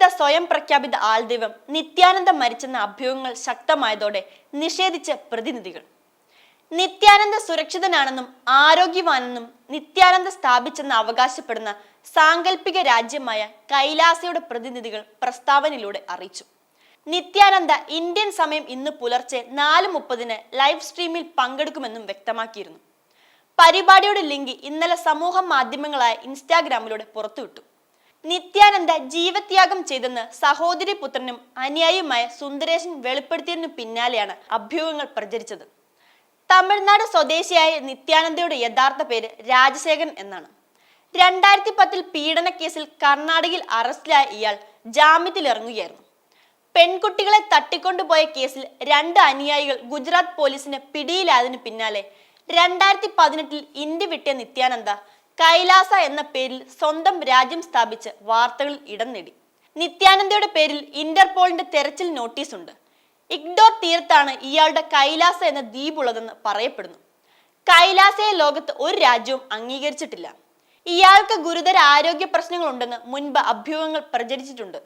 പ്രസിദ്ധ സ്വയം പ്രഖ്യാപിത ആൾദൈവം നിത്യാനന്ദം മരിച്ചെന്ന അഭ്യൂഹങ്ങൾ ശക്തമായതോടെ നിഷേധിച്ച പ്രതിനിധികൾ. നിത്യാനന്ദ സുരക്ഷിതനാണെന്നും ആരോഗ്യവാനെന്നും നിത്യാനന്ദ സ്ഥാപിച്ചെന്ന് അവകാശപ്പെടുന്ന സാങ്കല്പിക രാജ്യമായ കൈലാസയുടെ പ്രതിനിധികൾ പ്രസ്താവനയിലൂടെ അറിയിച്ചു. നിത്യാനന്ദ ഇന്ത്യൻ സമയം ഇന്ന് പുലർച്ചെ നാല് മുപ്പതിന് ലൈവ് സ്ട്രീമിൽ പങ്കെടുക്കുമെന്നും വ്യക്തമാക്കിയിരുന്നു. പരിപാടിയുടെ ലിങ്ക് ഇന്നലെ സമൂഹ മാധ്യമങ്ങളായ ഇൻസ്റ്റാഗ്രാമിലൂടെ പുറത്തുവിട്ടു. നിത്യാനന്ദ ജീവത്യാഗം ചെയ്തെന്ന് സഹോദരി പുത്രനും അനുയായിയുമായ സുന്ദരേശൻ വെളിപ്പെടുത്തിയതിനു പിന്നാലെയാണ് അഭ്യൂഹങ്ങൾ പ്രചരിച്ചത്. തമിഴ്നാട് സ്വദേശിയായ നിത്യാനന്ദയുടെ യഥാർത്ഥ പേര് രാജശേഖരൻ എന്നാണ്. രണ്ടായിരത്തി പത്തിൽ പീഡന കേസിൽ കർണാടകയിൽ അറസ്റ്റിലായ ഇയാൾ ജാമ്യത്തിൽ ഇറങ്ങുകയായിരുന്നു പെൺകുട്ടികളെ തട്ടിക്കൊണ്ടുപോയ കേസിൽ രണ്ട് അനുയായികൾ ഗുജറാത്ത് പോലീസിന് പിടിയിലായതിനു പിന്നാലെ രണ്ടായിരത്തി പതിനെട്ടിൽ ഇന്ത്യ വിട്ടിയ നിത്യാനന്ദ കൈലാസ എന്ന പേരിൽ സ്വന്തം രാജ്യം സ്ഥാപിച്ച് വാർത്തകളിൽ ഇടം നേടി. നിത്യാനന്ദയുടെ പേരിൽ ഇന്റർപോളിന്റെ തെരച്ചിൽ നോട്ടീസുണ്ട് ഇഗ്ഡോർ തീരത്താണ് ഇയാളുടെ കൈലാസ എന്ന ദ്വീപുള്ളതെന്ന് പറയപ്പെടുന്നു. കൈലാസയെ ലോകത്ത് ഒരു രാജ്യവും അംഗീകരിച്ചിട്ടില്ല. ഇയാൾക്ക് ഗുരുതര ആരോഗ്യ പ്രശ്നങ്ങളുണ്ടെന്ന് മുൻപ് അഭ്യൂഹങ്ങൾ പ്രചരിച്ചിട്ടുണ്ട്.